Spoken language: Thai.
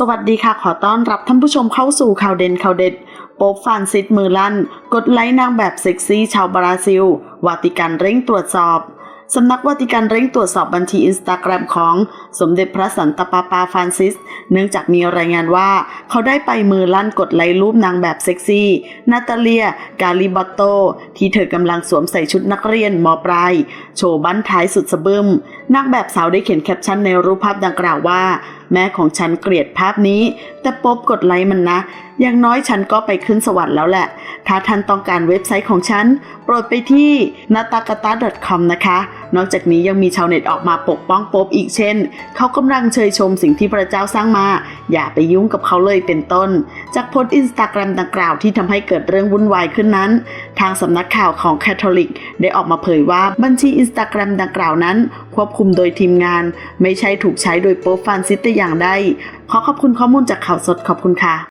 สวัสดีค่ะ ขอต้อนรับท่านผู้ชมเข้าสู่ข่าวเด่นข่าวเด็ด โป๊ปฟานซิสมือลั่น กดไลค์นางแบบเซ็กซี่ชาวบราซิล วาติกันเร่งตรวจสอบ สำนักวาติกันเร่งตรวจสอบบัญชีอินสตาแกรมของสมเด็จพระสันตะปาปาฟรานซิส เนื่องจากมีรายงานว่า เขาได้ไปมือลั่นกดไลค์รูปนางแบบเซ็กซี่นาตาเลีย กาลิบอตโต ที่เธอกำลังสวมใส่ชุดนักเรียนมปลาย โชว์บั้นท้ายสุดสะบึมนางแบบสาวได้เขียนแคปชั่นในรูปภาพดังกล่าวว่าแม่ของฉันเกลียดภาพนี้ แต่ป๊บกดไลค์มันนะ อย่างน้อยฉันก็ไปขึ้นสวรรค์แล้วแหละ ถ้าท่านต้องการเว็บไซต์ของฉัน โปรดไปที่ n a t a k a t a c o m นะคะ นอกจากนี้ยังมีชาวเน็ตออกมาปกป้องป๊บอีกเช่น เขากำลังเชยชมสิ่งที่พระเจ้าสร้างมา อย่าไปยุ่งกับเขาเลยเป็นต้น จากโพสต์อินสตาแกรมดังกล่าวที่ทำให้เกิดเรื่องวุ่นวายขึ้นนั้น ทางสำนักข่าวของแคทอลิก ได้ออกมาเผยว่าบัญชีอินสตาแกรมดังกล่าวนั้น ควบคุมโดยทีมงาน ไม่ใช่ถูกใช้โดยโป๊ปฟานซิสแต่อย่างใดขอขอบคุณข้อมูลจากข่าวสดขอบคุณค่ะ